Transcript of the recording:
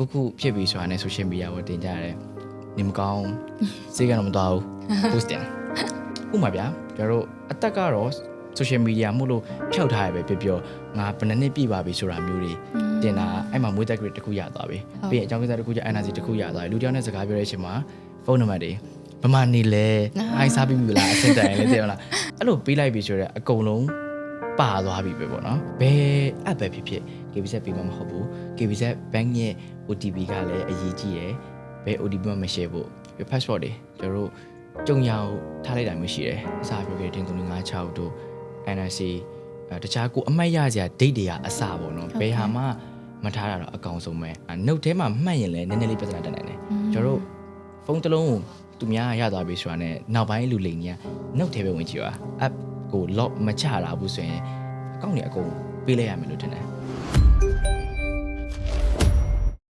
ခုခုဖြစ်ပြီဆိုတာနဲ့ social media ပေါ်တင်ကြရတယ်နေမကောင်းစေကတော့မတော်ဘူး post တင်ဥပမာဗျာကျွန်တော်တို့အသက်ကတော့ social media မို့လို့ဖြောက်ထားရပဲပြောပြောငါဘယ်နှစ်နှစ်ပြည့်ပါပြီဆိုတာမျိုးတွေတင်တာအဲ့မှာမွေးတက်ကလေးတစ်ခုရသွားပြီပြီးရင်အကြောင်းကိစ္စတစ်ခုကျ energy တစ်ခုရသွားပြီလူတစ်ယောက်နဲ့စကားပြောတဲ့အချိန်မှာဖုန်းနံပါတ်တွေဘယ်မှာနေလဲအိုင်စားပြီးပြီလားအဆင့်တိုင်လဲတဲ့ဟုတ်လားအဲ့လိုပေးလိုက်ပြီဆိုတော့အကုန်လုံး ပါသွားပြီပဲပေါ့နော်ဘယ် app ပဲဖြစ်ဖြစ် KBZ ပေးမှာမဟုတ်ဘူး KBZ bank ရဲ့ OTP ကလည်းအရေးကြီးရယ်ဘယ် OTP မှမ share ဖို့ပြီး passport တွေကျွန်တော်တို့ကြုံရအောင်ထားလိုက်တာမျိုးရှိတယ်အစားပြောခဲ့တဲ့3956တို့ NRC အဲတခြားကိုအမှတ်ရစရာ date တွေကအစပေါ့နော်ဘယ်ဟာမှမထားတာတော့အကောင်ဆုံးပဲနှုတ်ထဲမှာမှတ်ရင်လည်းနည်းနည်းလေးပြဿနာတက်နိုင်တယ်ကျွန်တော်တို့ဖုန်းတစ်လုံးကိုသူများရသွားပြီဆိုတာနဲ့နောက်ပိုင်းလူလိန်ကြီးကနှုတ်ထဲပဲဝင်ကြည့်ပါ app ကို lock မချတာဘူးဆိုရင်အကောင့်တွေအကုန်ပေးလိုက်ရမယ်လို့ထင်တယ်